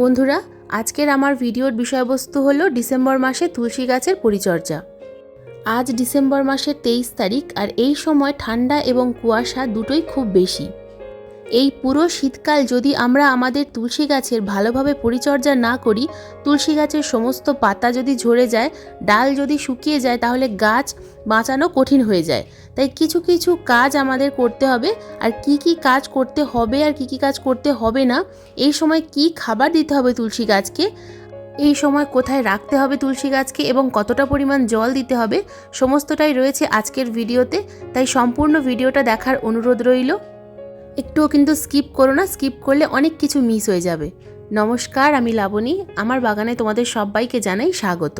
বন্ধুরা, আজকের আমার ভিডিওর বিষয়বস্তু হলো ডিসেম্বর মাসে তুলসী গাছের পরিচর্যা। আজ ডিসেম্বর মাসের তেইশ তারিখ আর এই সময় ঠান্ডা এবং কুয়াশা দুটোই খুব বেশি। এই পুরো শীতকাল যদি আমরা আমাদের তুলসী গাছের ভালোভাবে পরিচর্যা না করি, তুলসী গাছের সমস্ত পাতা যদি ঝরে যায়, ডাল যদি শুকিয়ে যায়, তাহলে গাছ বাঁচানো কঠিন হয়ে যায়। তাই কিছু কিছু কাজ আমাদের করতে হবে। আর কি কি কাজ করতে হবে আর কি কি কাজ করতে হবে না, এই সময় কি খাবার দিতে হবে তুলসী গাছকে? এই সময় কোথায় রাখতে হবে তুলসী গাছকে এবং কতটা পরিমাণ জল দিতে হবে, সমস্তটাই রয়েছে আজকের ভিডিওতে। তাই সম্পূর্ণ ভিডিওটা দেখার অনুরোধ রইল। একটুও কিন্তু স্কিপ করো না, স্কিপ করলে অনেক কিছু মিস হয়ে যাবে। নমস্কার, আমি লাবণী। আমার বাগানে তোমাদের সবাইকে জানাই স্বাগত।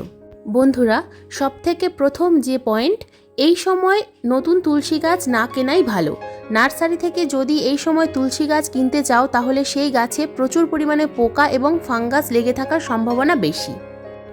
বন্ধুরা, সবথেকে প্রথম যে পয়েন্ট এই সময় নতুন তুলসী গাছ না কেনাই ভালো। নার্সারি থেকে যদি এই সময় তুলসী গাছ কিনতে চাও, তাহলে সেই গাছে প্রচুর পরিমাণে পোকা এবং ফাঙ্গাস লেগে থাকার সম্ভাবনা বেশি।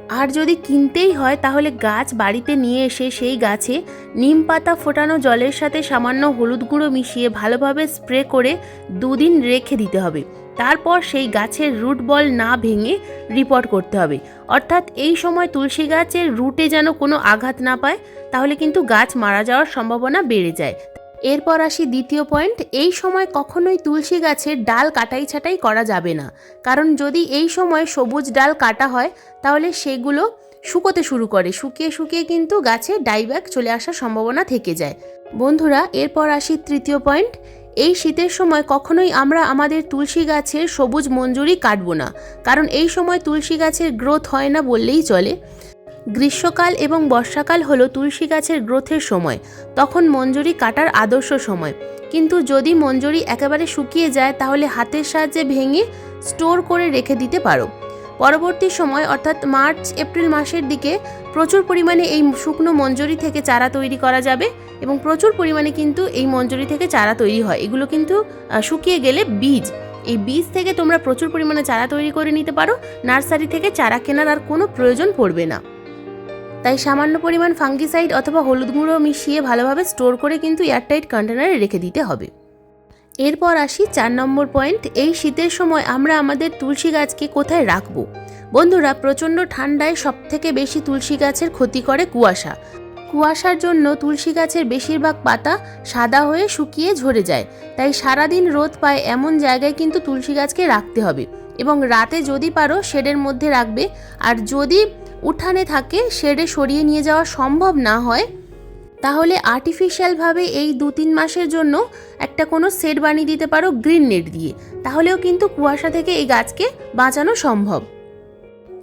আর যদি কিনতেই হয়, তাহলে গাছ বাড়িতে নিয়ে এসে সেই গাছে নিম পাতা ফোটানো জলের সাথে সামান্য হলুদ গুঁড়ো মিশিয়ে ভালোভাবে স্প্রে করে দুদিন রেখে দিতে হবে। তারপর সেই গাছের রুট বল না ভেঙে রিপোর্ট করতে হবে। অর্থাৎ এই সময় তুলসী গাছের রুটে যেন কোনো আঘাত না পায়, তাহলে কিন্তু গাছ মারা যাওয়ার সম্ভাবনা বেড়ে যায়। এরপর আসি দ্বিতীয় পয়েন্ট এই সময় কখনোই তুলসী গাছের ডাল কাটাই ছাটাই করা যাবে না। কারণ যদি এই সময় সবুজ ডাল কাটা হয়, তাহলে সেগুলো শুকোতে শুরু করে। শুকিয়ে শুকিয়ে কিন্তু গাছে ডাইব্যাক চলে আসার সম্ভাবনা থেকে যায়। বন্ধুরা, এরপর আসি তৃতীয় পয়েন্ট এই শীতের সময় কখনোই আমরা আমাদের তুলসী গাছের সবুজ মঞ্জুরি কাটবো না, কারণ এই সময় তুলসী গাছের গ্রোথ হয় না বললেই চলে। গ্রীষ্মকাল এবং বর্ষাকাল হলো তুলসী গাছের গ্রোথের সময়, তখন মঞ্জুরি কাটার আদর্শ সময়। কিন্তু যদি মঞ্জুরি একেবারে শুকিয়ে যায়, তাহলে হাতের সাহায্যে ভেঙে স্টোর করে রেখে দিতে পারো। পরবর্তী সময়, অর্থাৎ মার্চ, এপ্রিল মাসের দিকে প্রচুর পরিমাণে এই শুকনো মঞ্জুরি থেকে চারা তৈরি করা যাবে এবং প্রচুর পরিমাণে কিন্তু এই মঞ্জুরি থেকে চারা তৈরি হয়। এগুলো কিন্তু শুকিয়ে গেলে বীজ। এই বীজ থেকে তোমরা প্রচুর পরিমাণে চারা তৈরি করে নিতে পারো। নার্সারি থেকে চারা কেনার আর কোনো প্রয়োজন পড়বে না। তাই সামান্য পরিমাণ ফাঙ্গিসাইড অথবা হলুদ গুঁড়ো মিশিয়ে ভালোভাবে স্টোর করে কিন্তু এয়ারটাইট কন্টেনারে রেখে দিতে হবে। এরপর আসি চার নম্বর পয়েন্ট, এই শীতের সময় আমরা আমাদের তুলসী গাছকে কোথায় রাখব? বন্ধুরা, প্রচণ্ড ঠান্ডায় সবথেকে বেশি তুলসী গাছের ক্ষতি করে কুয়াশা। কুয়াশার জন্য তুলসী গাছের বেশিরভাগ পাতা সাদা হয়ে শুকিয়ে ঝরে যায়। তাই সারাদিন রোদ পায় এমন জায়গায় কিন্তু তুলসী গাছকে রাখতে হবে। এবং রাতে যদি পারো, শেডের মধ্যে রাখবে। আর যদি উঠানে থাকে, শেডে সরিয়ে নিয়ে যাওয়া সম্ভব না হয় তাহলে আর্টিফিশিয়ালভাবে এই দু তিন মাসের জন্য একটা কোনো সেট বানিয়ে দিতে পারো গ্রিন নেট দিয়ে। তাহলেও কিন্তু কুয়াশা থেকে এই গাছকে বাঁচানো সম্ভব।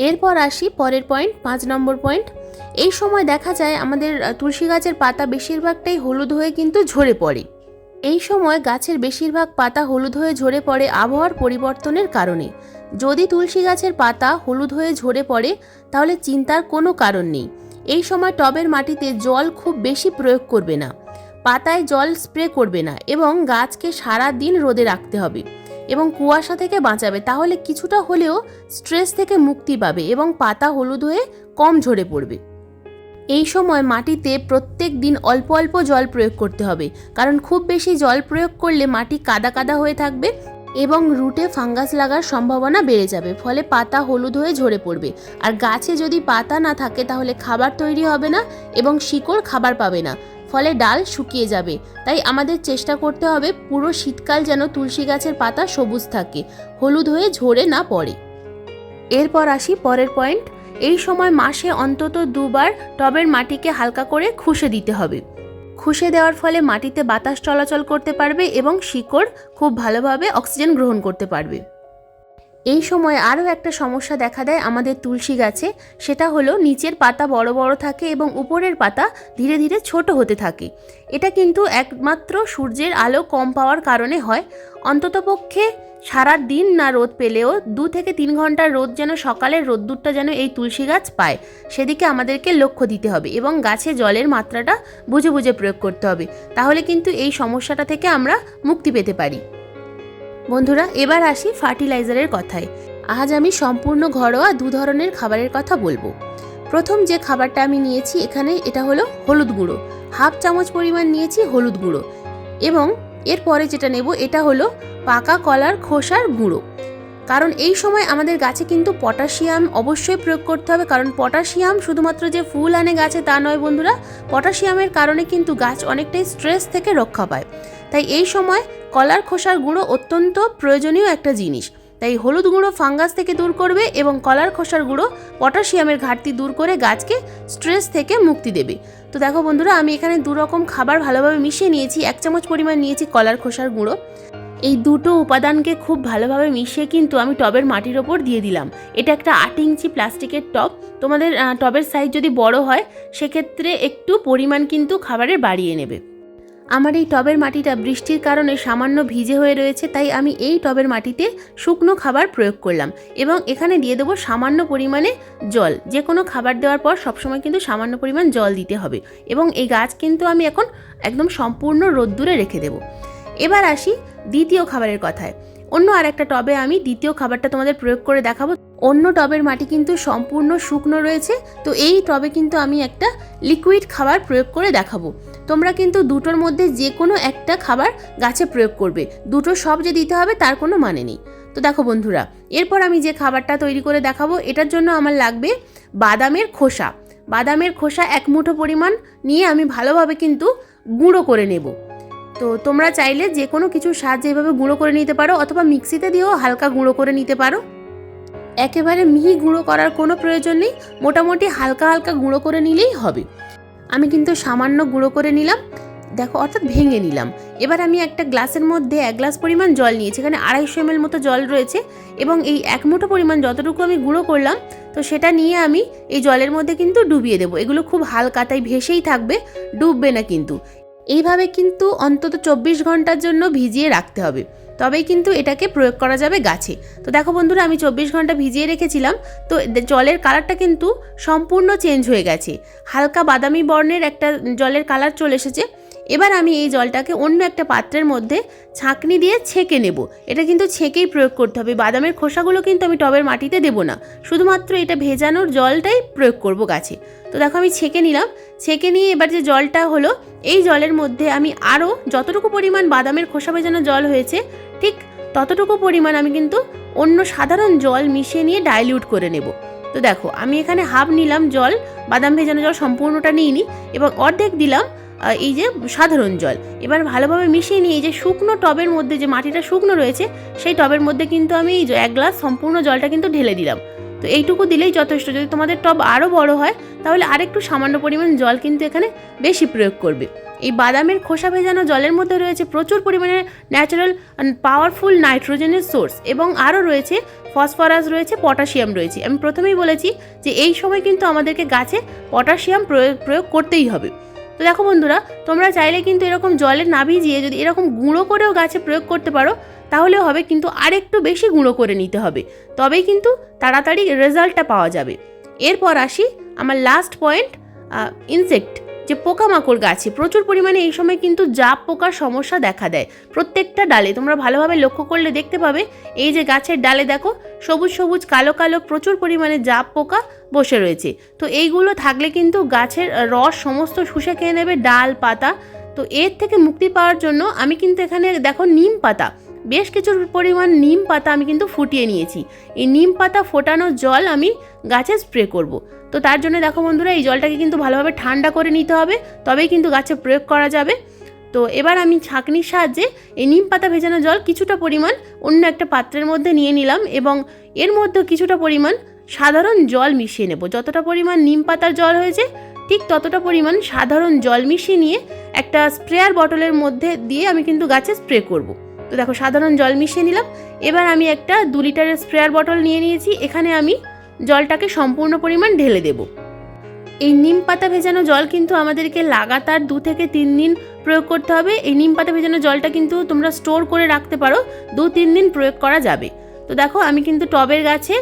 এরপর আসি পরের পয়েন্ট পাঁচ নম্বর পয়েন্ট এই সময় দেখা যায় আমাদের তুলসী গাছের পাতা বেশিরভাগটাই হলুদ হয়ে কিন্তু ঝরে পড়ে। এই সময় গাছের বেশিরভাগ পাতা হলুদ হয়ে ঝরে পড়ে আবহাওয়ার পরিবর্তনের কারণে। যদি তুলসী গাছের পাতা হলুদ হয়ে ঝরে পড়ে, তাহলে চিন্তার কোনো কারণ নেই। এই সময় টবের মাটিতে জল খুব বেশি প্রয়োগ করবে না। পাতায় জল স্প্রে করবে না এবং গাছকে সারা দিন রোদে রাখতে হবে এবং কুয়াশা থেকে বাঁচাবে। তাহলে কিছুটা হলেও স্ট্রেস থেকে মুক্তি পাবে এবং পাতা হলুদ হয়ে কম ঝরে পড়বে। এই সময় মাটিতে প্রত্যেক দিন অল্প অল্প জল প্রয়োগ করতে হবে। কারণ খুব বেশি জল প্রয়োগ করলে মাটি কাদা কাদা হয়ে থাকবে এবং রুটে ফাঙ্গাস লাগার সম্ভাবনা বেড়ে যাবে, ফলে পাতা হলুদ হয়ে ঝরে পড়বে। আর গাছে যদি পাতা না থাকে, তাহলে খাবার তৈরি হবে না এবং শিকড় খাবার পাবে না, ফলে ডাল শুকিয়ে যাবে। তাই আমাদের চেষ্টা করতে হবে পুরো শীতকাল যেন তুলসী গাছের পাতা সবুজ থাকে, হলুদ হয়ে ঝরে না পড়ে। এরপর আসি পরের পয়েন্ট। এই সময় মাসে অন্তত দুবার টবের মাটিকে হালকা করে খুশে দিতে হবে। খুশে দেওয়ার ফলে মাটিতে বাতাস চলাচল করতে পারবে এবং শিকড় খুব ভালোভাবে অক্সিজেন গ্রহণ করতে পারবে। এই সময় আরও একটা সমস্যা দেখা দেয় আমাদের তুলসী গাছে, সেটা হলো নিচের পাতা বড় বড় থাকে এবং উপরের পাতা ধীরে ধীরে ছোট হতে থাকে। এটা কিন্তু একমাত্র সূর্যের আলো কম পাওয়ার কারণে হয়। অন্ততপক্ষে সারা দিন না রোদ পেলেও দু থেকে তিন ঘণ্টার রোদ যেন সকালের রোদ্দুরটা যেন এই তুলসী গাছ পায়, সেদিকে আমাদেরকে লক্ষ্য দিতে হবে এবং গাছে জলের মাত্রাটা বুঝে বুঝে প্রয়োগ করতে হবে। তাহলে কিন্তু এই সমস্যাটা থেকে আমরা মুক্তি পেতে পারি। বন্ধুরা, এবার আসি ফার্টিলাইজারের কথায়। আজ আমি সম্পূর্ণ ঘরোয়া দু ধরনের খাবারের কথা বলব। প্রথম যে খাবারটা আমি নিয়েছি এখানে এটা হলো হলুদ গুঁড়ো। হাফ চামচ পরিমাণ নিয়েছি হলুদ গুঁড়ো এবং এরপরে যেটা নেব, এটা হলো পাকা কলার খোসার গুঁড়ো। কারণ এই সময় আমাদের গাছে কিন্তু পটাশিয়াম অবশ্যই প্রয়োগ করতে হবে, কারণ পটাশিয়াম শুধুমাত্র যে ফুল আনে গাছে তা নয় বন্ধুরা, পটাশিয়ামের কারণে কিন্তু গাছ অনেকটাই স্ট্রেস থেকে রক্ষা পায়। তাই এই সময় কলার খোসার গুঁড়ো অত্যন্ত প্রয়োজনীয় একটা জিনিস। তাই হলুদ গুঁড়ো ফাঙ্গাস থেকে দূর করবে এবং কলার খোসার গুঁড়ো পটাশিয়ামের ঘাটতি দূর করে গাছকে স্ট্রেস থেকে মুক্তি দেবে। তো দেখো বন্ধুরা, আমি এখানে দু রকম খাবার ভালোভাবে মিশিয়ে নিয়েছি, এক চামচ পরিমাণ নিয়েছি কলার খোসার গুঁড়ো। এই দুটো উপাদানকে খুব ভালোভাবে মিশিয়ে কিন্তু আমি টবের মাটির ওপর দিয়ে দিলাম। এটা একটা আট ইঞ্চি প্লাস্টিকের টব। তোমাদের টবের সাইজ যদি বড় হয়, সেক্ষেত্রে একটু পরিমাণ কিন্তু খাবারের বাড়িয়ে নেবে। আমার এই টবের মাটিটা বৃষ্টির কারণে সামান্য ভিজে হয়ে রয়েছে, তাই আমি এই টবের মাটিতে শুকনো খাবার প্রয়োগ করলাম এবং এখানে দিয়ে দেবো সামান্য পরিমাণে জল। যে কোনো খাবার দেওয়ার পর সবসময় কিন্তু সামান্য পরিমাণ জল দিতে হবে এবং এই গাছ কিন্তু আমি এখন একদম সম্পূর্ণ রোদ্দুরে রেখে দেবো। এবার আসি দ্বিতীয় খাবারের কথায়। অন্য আর একটা টবে আমি দ্বিতীয় খাবারটা তোমাদের প্রয়োগ করে দেখাবো। অন্য টবের মাটি কিন্তু সম্পূর্ণ শুকনো রয়েছে, তো এই টবে কিন্তু আমি একটা লিকুইড খাবার প্রয়োগ করে দেখাবো। তোমরা কিন্তু দুটোর মধ্যে যে কোনো একটা খাবার গাছে প্রয়োগ করবে। দুটো সব যে দিতে হবে তার কোনো মানে নেই। তো দেখো বন্ধুরা, এরপর আমি যে খাবারটা তৈরি করে দেখাবো, এটার জন্য আমার লাগবে বাদামের খোসা। বাদামের খোসা এক মুঠো পরিমাণ নিয়ে আমি ভালোভাবে কিন্তু গুঁড়ো করে নেব। তো তোমরা চাইলে যে কোনো কিছুর সাহায্যে এভাবে গুঁড়ো করে নিতে পারো, অথবা মিক্সিতে দিয়েও হালকা গুঁড়ো করে নিতে পারো। একেবারে মিহি গুঁড়ো করার কোনো প্রয়োজন নেই, মোটামুটি হালকা হালকা গুঁড়ো করে নিলেই হবে। আমি কিন্তু সামান্য গুঁড়ো করে নিলাম। দেখো, অর্থাৎ ভেঙে নিলাম। এবার আমি একটা গ্লাসের মধ্যে এক গ্লাস পরিমাণ জল নিয়েছি, এখানে আড়াইশো এমএল মতো জল রয়েছে এবং এই এক মুঠো পরিমাণ যতটুকু আমি গুঁড়ো করলাম, তো সেটা নিয়ে আমি এই জলের মধ্যে কিন্তু ডুবিয়ে দেবো। এগুলো খুব হালকা, তাই ভেসেই থাকবে, ডুববে না কিন্তু। এইভাবে কিন্তু অন্তত চব্বিশ ঘণ্টার জন্য ভিজিয়ে রাখতে হবে। তবেই কিন্তু এটাকে প্রয়োগ করা যাবে গাছে। তো দেখো বন্ধুরা, আমি চব্বিশ ঘণ্টা ভিজিয়ে রেখেছিলাম, তো জলের কালারটা কিন্তু সম্পূর্ণ চেঞ্জ হয়ে গেছে। হালকা বাদামি বর্ণের একটা জলের কালার চলে এসেছে। এবার আমি এই জলটাকে অন্য একটা পাত্রের মধ্যে ছাঁকনি দিয়ে ছেঁকে নেব। এটা কিন্তু ছেঁকেই প্রয়োগ করতে হবে। বাদামের খোসাগুলো কিন্তু আমি টবের মাটিতে দেবো না। শুধুমাত্র এটা ভেজানোর জলটাই প্রয়োগ করব গাছে। তো দেখো আমি ছেঁকে নিলাম। ছেঁকে নিয়ে এবার যে জলটা হলো, এই জলের মধ্যে আমি আরও যতটুকু পরিমাণ বাদামের খোসা ভেজানো জল হয়েছে ঠিক ততটুকু পরিমাণ আমি কিন্তু অন্য সাধারণ জল মিশিয়ে নিয়ে ডাইলিউট করে নেব। তো দেখো, আমি এখানে হাফ নিলাম জল, বাদাম ভেজানো জল সম্পূর্ণটা নিইনি এবং অর্ধেক দিলাম এই যে সাধারণ জল। এবার ভালোভাবে মিশিয়ে নিয়ে এই যে শুকনো টবের মধ্যে যে মাটিটা শুকনো রয়েছে, সেই টবের মধ্যে কিন্তু আমি এই এক গ্লাস সম্পূর্ণ জলটা কিন্তু ঢেলে দিলাম। তো এইটুকু দিলেই যথেষ্ট। যদি তোমাদের টব আরও বড় হয়, তাহলে আরেকটু সামান্য পরিমাণ জল কিন্তু এখানে বেশি প্রয়োগ করবে। এই বাদামের খোসা ভেজানো জলের মধ্যে রয়েছে প্রচুর পরিমাণে ন্যাচারাল পাওয়ারফুল নাইট্রোজেনের সোর্স এবং আরও রয়েছে ফসফরাস রয়েছে পটাশিয়াম রয়েছে। আমি প্রথমেই বলেছি যে এই সময় কিন্তু আমাদেরকে গাছে পটাশিয়াম প্রয়োগ প্রয়োগ করতেই হবে। তো দেখো বন্ধুরা, তোমরা চাইলে কিন্তু এরকম জলে না ভিজিয়ে যদি এরকম গুঁড়ো করেও গাছে প্রয়োগ করতে পারো তাহলে হবে কিন্তু আরেকটু বেশি গুঁড়ো করে নিতে হবে। তবেই কিন্তু তাড়াতাড়ি রেজাল্টটা পাওয়া যাবে। এরপর আসি আমার লাস্ট পয়েন্ট ইনসেক্ট যে পোকামাকড় গাছে, প্রচুর পরিমাণে এই সময় কিন্তু জাপ পোকার সমস্যা দেখা দেয়। প্রত্যেকটা ডালে তোমরা ভালোভাবে লক্ষ্য করলে দেখতে পাবে, এই যে গাছের ডালে দেখো, সবুজ সবুজ, কালো কালো, প্রচুর পরিমাণে জাপ পোকা বসে রয়েছে। তো এইগুলো থাকলে কিন্তু গাছের রস সমস্ত শুষে খেয়ে নেবে ডাল, পাতা। তো এর থেকে মুক্তি পাওয়ার জন্য আমি কিন্তু এখানে দেখো নিম পাতা। বেশ কিছু পরিমাণ নিম পাতা আমি কিন্তু ফুটিয়ে নিয়েছি। এই নিম পাতা ফোটানো জল আমি গাছে স্প্রে করব। তো তার জন্য দেখো বন্ধুরা, এই জলটাকে কিন্তু ভালোভাবে ঠান্ডা করে নিতে হবে, তবেই কিন্তু গাছে প্রয়োগ করা যাবে। তো এবার আমি ছাঁকনির সাহায্যে এই নিম পাতা ভেজানো জল কিছুটা পরিমাণ অন্য একটা পাত্রের মধ্যে নিয়ে নিলাম এবং এর মধ্যে কিছুটা পরিমাণ সাধারণ জল মিশিয়ে নেব। যতটা পরিমাণ নিম পাতার জল হয়েছে, ঠিক ততটা পরিমাণ সাধারণ জল মিশিয়ে নিয়ে একটা স্প্রেয়ার বটলের মধ্যে দিয়ে আমি কিন্তু গাছে স্প্রে করব। তো দেখো, সাধারণ জল মিশিয়ে নিলাম। এবার আমি একটা দু লিটারের স্প্রেয়ার বটল নিয়ে নিয়েছি। এখানে আমি জলটাকে সম্পূর্ণ পরিমাণ ঢেলে দেব। এই নিম পাতা ভেজানো জল কিন্তু আমাদেরকে লাগাতার দু থেকে তিন দিন প্রয়োগ করতে হবে। এই নিম পাতা ভেজানো জলটা কিন্তু তোমরা স্টোর করে রাখতে পারো। দু তিন দিন প্রয়োগ করা যাবে। তো দেখো, আমি কিন্তু টবের গাছে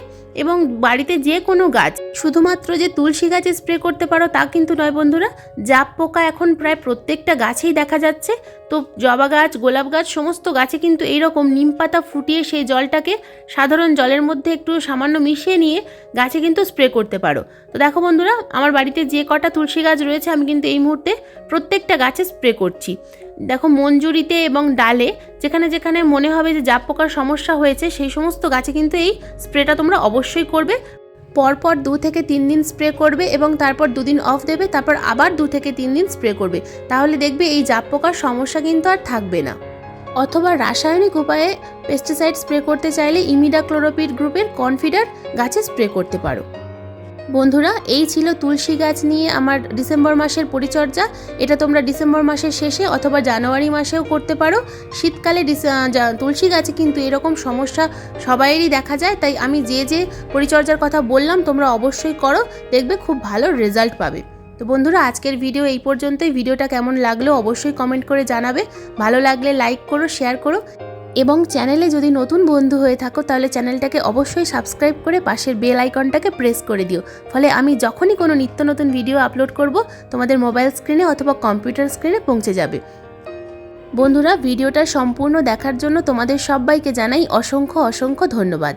এবং বাড়িতে যে কোনো গাছ, শুধুমাত্র যে তুলসী গাছে স্প্রে করতে পারো তা কিন্তু নয় বন্ধুরা। জাপ পোকা এখন প্রায় প্রত্যেকটা গাছেই দেখা যাচ্ছে। তো জবা গাছ, গোলাপ গাছ, সমস্ত গাছে কিন্তু এইরকম নিম পাতা ফুটিয়ে সেই জলটাকে সাধারণ জলের মধ্যে একটু সামান্য মিশিয়ে নিয়ে গাছে কিন্তু স্প্রে করতে পারো। তো দেখো বন্ধুরা, আমার বাড়িতে যে কটা তুলসী গাছ রয়েছে, আমি কিন্তু এই মুহূর্তে প্রত্যেকটা গাছে স্প্রে করছি। দেখো মঞ্জুরিতে এবং ডালে যেখানে যেখানে মনে হবে যে জাপ পোকার সমস্যা হয়েছে, সেই সমস্ত গাছে কিন্তু এই স্প্রেটা তোমরা অবশ্যই করবে। পরপর দু থেকে তিন দিন স্প্রে করবে এবং তারপর দুদিন অফ দেবে, তারপর আবার দু থেকে তিন দিন স্প্রে করবে। তাহলে দেখবে এই জাপ পোকার সমস্যা কিন্তু আর থাকবে না। অথবা রাসায়নিক উপায়ে পেস্টিসাইড স্প্রে করতে চাইলে ইমিডা ক্লোরোপিড গ্রুপের কনফিডার গাছে স্প্রে করতে পারো। বন্ধুরা, এই ছিল তুলসী গাছ নিয়ে আমার ডিসেম্বর মাসের পরিচর্যা। এটা তোমরা ডিসেম্বর মাসের শেষে অথবা জানুয়ারি মাসেও করতে পারো। শীতকালে তুলসী গাছে কিন্তু এরকম সমস্যা সবাইয়েরই দেখা যায়। তাই আমি যে যে পরিচর্যার কথা বললাম, তোমরা অবশ্যই করো। দেখবে খুব ভালো রেজাল্ট পাবে। তো বন্ধুরা, আজকের ভিডিও এই পর্যন্তই। ভিডিওটা কেমন লাগল অবশ্যই কমেন্ট করে জানাবে। ভালো লাগলে লাইক করো শেয়ার করো। এবং চ্যানেলে যদি নতুন বন্ধু হয়ে থাকো, তাহলে চ্যানেলটাকে অবশ্যই সাবস্ক্রাইব করে পাশের বেল আইকনটাকে প্রেস করে দিও। ফলে আমি যখনই কোনো নিত্য নতুন ভিডিও আপলোড করব, তোমাদের মোবাইল স্ক্রিনে অথবা কম্পিউটার স্ক্রিনে পৌঁছে যাবে। বন্ধুরা, ভিডিওটা সম্পূর্ণ দেখার জন্য তোমাদের সবাইকে জানাই অসংখ্য অসংখ্য ধন্যবাদ।